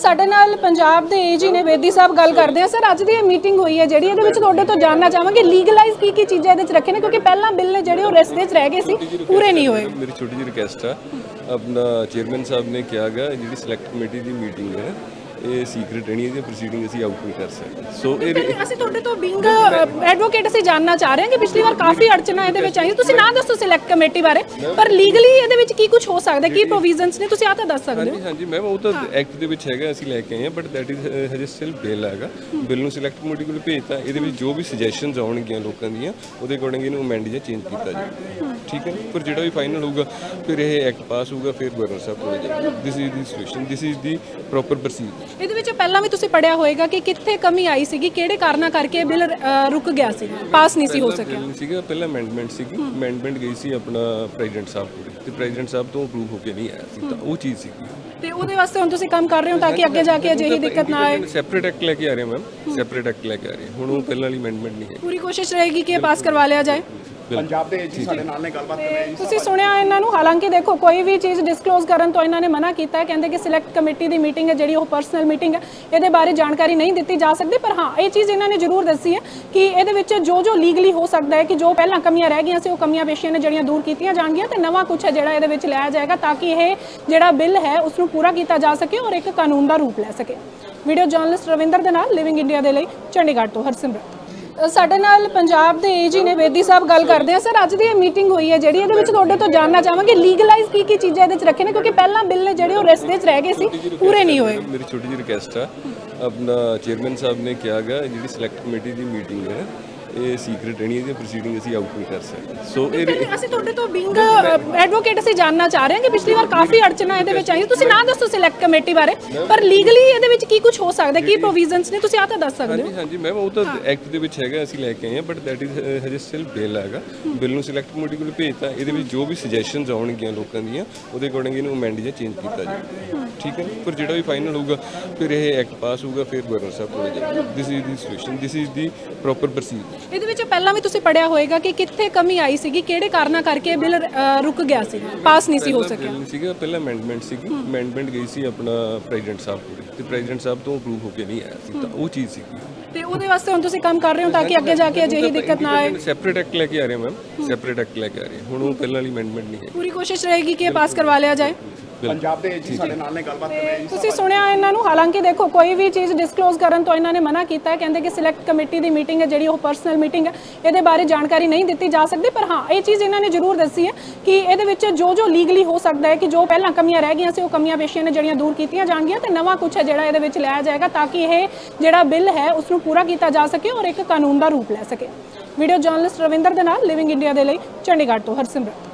ਸਾਡੇ ਨਾਲ ਪੰਜਾਬ ਦੇ ਏਜੀ ਨੇ ਬੇਦੀ ਸਾਹਿਬ ਗੱਲ ਕਰਦੇ ਆ। ਸਰ ਅੱਜ ਦੀ ਇਹ ਮੀਟਿੰਗ ਹੋਈ ਹੈ ਜਿਹੜੀ ਇਹਦੇ ਵਿੱਚ ਤੁਹਾਡੇ ਤੋਂ ਜਾਨਣਾ ਚਾਹਾਂਗੇ। ਲੀਗਲਾਈਜ਼ ਕੀ ਕੀ ਚੀਜ਼ਾਂ ਇਹਦੇ ਵਿੱਚ ਰੱਖੇ ਨੇ? ਕਿਉਂਕਿ ਪਹਿਲਾਂ ਬਿੱਲ ਨੇ ਜਿਹੜੇ ਉਹ ਰਸਤੇ 'ਚ ਰਹਿ ਗਏ ਸੀ ਪੂਰੇ ਨਹੀਂ ਹੋਏ। ਮੇਰੀ ਛੋਟੀ ਜਿਹੀ ਰਿਕਵੈਸਟ ਆ। ਆਪਣਾ ਚੇਅਰਮੈਨ ਸਾਹਿਬ ਨੇ ਕਿਹਾ ਗਿਆ ਜਿਹੜੀ ਸਿਲੈਕਟ ਕਮੇਟੀ ਦੀ ਮੀਟਿੰਗ ਹੈ ਇਹ ਸੀਕ੍ਰੀਟ ਰਹਿਣੀ ਹੈ ਪ੍ਰੋਸੀਡਿੰਗ ਅਸੀਂ ਆਊਟ ਨਹੀਂ ਕਰ ਸਕਦੇ। ਸੋ ਇਹ ਅਸੀਂ ਤੁਹਾਡੇ ਤੋਂ ਬਿੰਗ ਐਡਵੋਕੇਟ ਅਸੀਂ ਜਾਨਣਾ ਚਾਹ ਰਹੇ ਹਾਂ ਕਿ ਪਿਛਲੀ ਵਾਰ ਕਾਫੀ ਅੜਚਨਾ ਇਹਦੇ ਵਿੱਚ ਆਈ ਤੁਸੀਂ ਨਾ ਦੱਸੋ ਸਿਲੈਕਟ ਕਮੇਟੀ ਬਾਰੇ ਪਰ ਲੀਗਲੀ ਇਹਦੇ ਵਿੱਚ ਕੀ ਕੁਝ ਹੋ ਸਕਦਾ ਕੀ ਪ੍ਰੋਵੀਜ਼ਨਸ ਨੇ? ਤੁਸੀਂ ਆ ਤਾਂ ਦੱਸ ਸਕਦੇ ਹੋ। ਹਾਂਜੀ ਹਾਂਜੀ ਮੈਮ ਉਹ ਤਾਂ ਐਕਟ ਦੇ ਵਿੱਚ ਹੈਗਾ ਅਸੀਂ ਲੈ ਕੇ ਆਏ ਹਾਂ ਬਟ ਦੈਟ ਇਜ਼ ਹਜੇ ਸਟਿਲ ਬਿੱਲ ਹੈਗਾ। ਬਿੱਲ ਨੂੰ ਸਿਲੈਕਟ ਕਮੇਟੀ ਕੋਲ ਭੇਜਤਾ ਇਹਦੇ ਵਿੱਚ ਜੋ ਵੀ ਸੁਜੈਸ਼ਨਸ ਆਉਣਗੀਆਂ ਲੋਕਾਂ ਦੀਆਂ ਉਹਦੇ ਅਕੋਰਡਿੰਗ ਇਹਨੂੰ ਅਮੈਂਡ ਜਾਂ ਚੇਂਜ ਕੀਤਾ ਜਾਊਗਾ ਠੀਕ ਹੈ? ਪਰ ਜਿਹੜਾ ਵੀ ਫਾਈਨਲ ਹੋਊਗਾ ਫਿਰ ਇਹ ਐਕਟ ਪਾਸ ਹੋਊਗਾ ਫਿਰ ਗਵਰਨਰ ਸਾਹਿਬ ਕੋਲ ਜਾਏਗਾ this is the solution this is the proper procedure ਇਹਦੇ ਵਿੱਚ ਪਹਿਲਾਂ ਵੀ ਤੁਸੀਂ ਪੜਿਆ ਹੋਵੇਗਾ ਕਿ ਕਿੱਥੇ ਕਮੀ ਆਈ ਸੀਗੀ ਕਿਹੜੇ ਕਾਰਨਾਂ ਕਰਕੇ ਇਹ ਬਿੱਲ ਰੁਕ ਗਿਆ ਸੀ? ਪਾਸ ਨਹੀਂ ਸੀ ਹੋ ਸਕਿਆ। ਸੀਗਾ ਪਹਿਲਾਂ ਅਮੈਂਡਮੈਂਟ ਸੀਗੀ। ਅਮੈਂਡਮੈਂਟ ਗਈ ਸੀ ਆਪਣਾ ਪ੍ਰੈਜ਼ੀਡੈਂਟ ਸਾਹਿਬ ਕੋਲ। ਤੇ ਪ੍ਰੈਜ਼ੀਡੈਂਟ ਸਾਹਿਬ ਤੋਂ ਅਪਰੂਵ ਹੋ ਕੇ ਨਹੀਂ ਆਇਆ ਸੀ ਤਾਂ ਉਹ ਚੀਜ਼ ਸੀਗੀ। ਤੇ ਉਹਦੇ ਵਾਸਤੇ ਹੁਣ ਤੁਸੀਂ ਕੰਮ ਕਰ ਰਹੇ ਹੋ ਤਾਂ ਕਿ ਅੱਗੇ ਜਾ ਕੇ ਅਜਿਹੀ ਦਿੱਕਤ ਨਾ ਆਏ। ਸੈਪਰੇਟ ਐਕਟ ਲੈ ਕੇ ਆ ਰਹੇ ਮੈਮ ਸੈਪਰੇਟ ਐਕਟ ਲੈ ਕੇ ਆ ਰਹੇ। ਹੁਣ ਉਹ ਪਹਿਲਾਂ ਵਾਲੀ ਅਮੈਂਡਮੈਂਟ ਨਹੀਂ ਹੈ। ਪੂਰੀ ਕੋਸ਼ਿਸ਼ ਰਹੇਗੀ ਕਿ ਇਹ ਪਾਸ ਕਰਵਾ ਲਿਆ ਜਾਏ। ਪੰਜਾਬ ਦੇ ਏਜੀ ਸਾਡੇ ਨਾਲ ਨੇ ਗੱਲਬਾਤ ਕਰ ਰਹੇ ਤੁਸੀਂ ਸੁਣਿਆ ਇਹਨਾਂ ਨੂੰ? ਹਾਲਾਂਕਿ ਦੇਖੋ ਕੋਈ ਵੀ ਚੀਜ਼ ਡਿਸਕਲੋਜ਼ ਕਰਨ ਤੋਂ ਇਹਨਾਂ ਨੇ ਮਨਾ ਕੀਤਾ ਹੈ। ਕਹਿੰਦੇ ਕਿ ਸਿਲੈਕਟ ਕਮੇਟੀ ਦੀ ਮੀਟਿੰਗ ਹੈ ਜਿਹੜੀ ਉਹ ਪਰਸਨਲ ਮੀਟਿੰਗ ਹੈ ਇਹਦੇ ਬਾਰੇ ਜਾਣਕਾਰੀ ਨਹੀਂ ਦਿੱਤੀ ਜਾ ਸਕਦੀ। ਪਰ ਹਾਂ ਇਹ ਚੀਜ਼ ਇਹਨਾਂ ਨੇ ਜ਼ਰੂਰ ਦੱਸੀ ਹੈ ਕਿ ਇਹਦੇ ਵਿੱਚ ਜੋ ਜੋ ਲੀਗਲੀ ਹੋ ਸਕਦਾ ਹੈ ਕਿ ਜੋ ਪਹਿਲਾਂ ਕਮੀਆਂ ਰਹਿ ਗਈਆਂ ਸੀ ਉਹ ਕਮੀਆਂ ਪੇਸ਼ੀਆਂ ਨੇ ਜਿਹੜੀਆਂ ਦੂਰ ਕੀਤੀਆਂ ਜਾਣਗੀਆਂ ਤੇ ਨਵਾਂ ਕੁਝ ਹੈ ਜਿਹੜਾ ਇਹਦੇ ਵਿੱਚ ਲਿਆਇਆ ਜਾਏਗਾ ਤਾਂ ਕਿ ਇਹ ਜਿਹੜਾ ਬਿੱਲ ਹੈ ਉਸ ਨੂੰ ਪੂਰਾ ਕੀਤਾ ਜਾ ਸਕੇ ਔਰ ਇੱਕ ਕਾਨੂੰਨ ਦਾ ਰੂਪ ਲੈ ਸਕੇ। ਵੀਡੀਓ ਜਰਨਲਿਸਟ ਰਵਿੰਦਰ ਦੇ ਨਾਲ ਲਿਵਿੰਗ ਇੰਡੀਆ ਦੇ ਲਈ ਚੰਡੀਗੜ੍ਹ ਤੋਂ ਹਰਸਿਮਰਤ। ਸਾਡੇ ਨਾਲ ਪੰਜਾਬ ਦੇ ਏਜੀ ਨੇ ਬੇਦੀ ਸਾਹਿਬ ਗੱਲ ਕਰਦੇ ਆ। ਸਰ ਅੱਜ ਦੀ ਇਹ ਮੀਟਿੰਗ ਹੋਈ ਹੈ ਜਿਹੜੀ ਇਹਦੇ ਵਿੱਚ ਤੁਹਾਡੇ ਤੋਂ ਜਾਨਣਾ ਚਾਹਾਂਗੇ। ਲੀਗਲਾਈਜ਼ ਕੀ ਕੀ ਚੀਜ਼ਾਂ ਇਹਦੇ ਵਿੱਚ ਰੱਖੇ ਨੇ? ਕਿਉਂਕਿ ਪਹਿਲਾਂ ਬਿੱਲ ਨੇ ਜਿਹੜੇ ਉਹ ਰਸਤੇ 'ਚ ਰਹਿ ਗਏ ਸੀ ਪੂਰੇ ਨਹੀਂ ਹੋਏ। ਮੇਰੀ ਛੋਟੀ ਜਿਹੀ ਰਿਕਵੈਸਟ ਆ। ਆਪਣਾ ਚੇਅਰਮੈਨ ਸਾਹਿਬ ਨੇ ਕਿਹਾ ਗਿਆ ਜਿਹੜੀ ਸਿਲੈਕਟ ਕਮੇਟੀ ਦੀ ਮੀਟਿੰਗ ਹੈ ਇਹ ਸੀਕ੍ਰੀਟ ਰਹਿਣੀ ਹੈ ਪ੍ਰੋਸੀਡਿੰਗ ਅਸੀਂ ਆਊਟ ਨਹੀਂ ਕਰ ਸਕਦੇ। ਸੋ ਇਹ ਅਸੀਂ ਤੁਹਾਡੇ ਤੋਂ ਬਿੰਗ ਐਡਵੋਕੇਟ ਅਸੀਂ ਜਾਨਣਾ ਚਾਹ ਰਹੇ ਹਾਂ ਕਿ ਪਿਛਲੀ ਵਾਰ ਕਾਫੀ ਅੜਚਨਾ ਇਹਦੇ ਵਿੱਚ ਆਈ ਤੁਸੀਂ ਨਾ ਦੱਸੋ ਸਿਲੈਕਟ ਕਮੇਟੀ ਬਾਰੇ ਪਰ ਲੀਗਲੀ ਇਹਦੇ ਵਿੱਚ ਕੀ ਕੁਝ ਹੋ ਸਕਦਾ ਕੀ ਪ੍ਰੋਵੀਜ਼ਨਸ ਨੇ ਤੁਸੀਂ ਆ ਤਾਂ ਦੱਸ ਸਕਦੇ ਹੋ। ਹਾਂਜੀ ਹਾਂਜੀ ਮੈਮ ਉਹ ਤਾਂ ਐਕਟ ਦੇ ਵਿੱਚ ਹੈਗਾ ਅਸੀਂ ਲੈ ਕੇ ਆਏ ਹਾਂ ਬਟ ਦੈਟ ਇਜ਼ ਹਜੇ ਸਟਿਲ ਬਿੱਲ ਹੈਗਾ। ਬਿੱਲ ਨੂੰ ਸਿਲੈਕਟ ਕਮੇਟੀ ਕੋਲ ਭੇਜਤਾ ਇਹਦੇ ਵਿੱਚ ਜੋ ਵੀ ਸੁਜੈਸ਼ਨਸ ਆਉਣਗੀਆਂ ਲੋਕਾਂ ਦੀਆਂ ਉਹਦੇ ਅਕੋਰਡਿੰਗ ਇਹਨੂੰ ਅਮੈਂਡ ਜਾਂ ਚੇਂਜ ਕੀਤਾ ਜਾਊਗਾ ਠੀਕ ਹੈ? ਪਰ ਜਿਹੜਾ ਵੀ ਫਾਈਨਲ ਹੋਊਗਾ ਫਿਰ ਇਹ ਐਕਟ ਪਾਸ ਹੋਊਗਾ ਫਿਰ ਗਵਰਨਰ ਸਾਹਿਬ ਕੋਲ ਜਾਏਗਾ this is the solution this is the proper procedure ਇਹਦੇ ਵਿੱਚ ਪਹਿਲਾਂ ਵੀ ਤੁਸੀਂ ਪੜਿਆ ਹੋਵੇਗਾ ਕਿ ਕਿੱਥੇ ਕਮੀ ਆਈ ਸੀਗੀ ਕਿਹੜੇ ਕਾਰਨਾਂ ਕਰਕੇ ਇਹ ਬਿੱਲ ਅ, ਰੁਕ ਗਿਆ ਸੀ? ਪਾਸ ਨਹੀਂ ਸੀ ਹੋ ਸਕਿਆ। ਸੀਗਾ ਪਹਿਲਾਂ ਅਮੈਂਡਮੈਂਟ ਸੀਗੀ। ਅਮੈਂਡਮੈਂਟ ਗਈ ਸੀ ਆਪਣਾ ਪ੍ਰੈਜ਼ੀਡੈਂਟ ਸਾਹਿਬ ਕੋਲ। ਤੇ ਪ੍ਰੈਜ਼ੀਡੈਂਟ ਸਾਹਿਬ ਤੋਂ ਅਪਰੂਵ ਹੋ ਕੇ ਨਹੀਂ ਆਇਆ ਸੀ ਤਾਂ ਉਹ ਚੀਜ਼ ਸੀਗੀ। ਤੇ ਉਹਦੇ ਵਾਸਤੇ ਹੁਣ ਤੁਸੀਂ ਕੰਮ ਕਰ ਰਹੇ ਹੋ ਤਾਂ ਕਿ ਅੱਗੇ ਜਾ ਕੇ ਅਜਿਹੀ ਦਿੱਕਤ ਨਾ ਆਏ? ਸੈਪਰੇਟ ਐਕਟ ਲੈ ਕੇ ਆ ਰਹੇ ਮੈਮ ਸੈਪਰੇਟ ਐਕਟ ਲੈ ਕੇ ਆ ਰਹੇ ਹਾਂ। ਹੁਣ ਉਹ ਪਹਿਲਾਂ ਵਾਲੀ ਅਮੈਂਡਮੈਂਟ ਨਹੀਂ ਹੈ ਪੂਰੀ ਕੋਸ਼ਿਸ਼ ਰਹੇਗੀ ਕਿ ਇਹ ਪਾਸ ਕਰਵਾ ਲਿਆ ਜਾਏ। ਪੰਜਾਬ ਦੇ ਏਜੀ ਸਾਡੇ ਨਾਲ ਨੇ ਗੱਲਬਾਤ ਕਰ ਰਹੇ ਤੁਸੀਂ ਸੁਣਿਆ ਇਹਨਾਂ ਨੂੰ? ਹਾਲਾਂਕਿ ਦੇਖੋ ਕੋਈ ਵੀ ਚੀਜ਼ ਡਿਸਕਲੋਜ਼ ਕਰਨ ਤੋਂ ਇਹਨਾਂ ਨੇ ਮਨਾ ਕੀਤਾ ਹੈ ਕਹਿੰਦੇ ਕਿ ਸਿਲੈਕਟ ਕਮੇਟੀ ਦੀ ਮੀਟਿੰਗ ਹੈ ਜਿਹੜੀ ਉਹ ਪਰਸਨਲ ਮੀਟਿੰਗ ਹੈ ਇਹਦੇ ਬਾਰੇ ਜਾਣਕਾਰੀ ਨਹੀਂ ਦਿੱਤੀ ਜਾ ਸਕਦੀ। ਪਰ ਹਾਂ ਇਹ ਚੀਜ਼ ਇਹਨਾਂ ਨੇ ਜ਼ਰੂਰ ਦੱਸੀ ਹੈ ਕਿ ਇਹਦੇ ਵਿੱਚ ਜੋ ਜੋ ਲੀਗਲੀ ਹੋ ਸਕਦਾ ਹੈ ਕਿ ਜੋ ਪਹਿਲਾਂ ਕਮੀਆਂ ਰਹਿ ਗਈਆਂ ਸੀ ਉਹ ਕਮੀਆਂ ਪੇਸ਼ੀਆਂ ਨੇ ਜਿਹੜੀਆਂ ਦੂਰ ਕੀਤੀਆਂ ਜਾਣਗੀਆਂ ਤੇ ਨਵਾਂ ਕੁਝ ਹੈ ਜਿਹੜਾ ਇਹਦੇ ਵਿੱਚ ਲਿਆ ਜਾਏਗਾ ਤਾਂ ਕਿ ਇਹ ਜਿਹੜਾ ਬਿੱਲ ਹੈ ਉਸ ਨੂੰ ਪੂਰਾ ਕੀਤਾ ਜਾ ਸਕੇ ਔਰ ਇੱਕ ਕਾਨੂੰਨ ਦਾ ਰੂਪ ਲੈ ਸਕੇ। ਵੀਡੀਓ ਜਰਨਲਿਸਟ ਰਵਿੰਦਰ ਦੇ ਨਾਲ ਲਿਵਿੰਗ ਇੰਡੀਆ ਦੇ ਲਈ ਚੰਡੀਗੜ੍ਹ ਤੋਂ ਹਰਸਿਮਰਤ।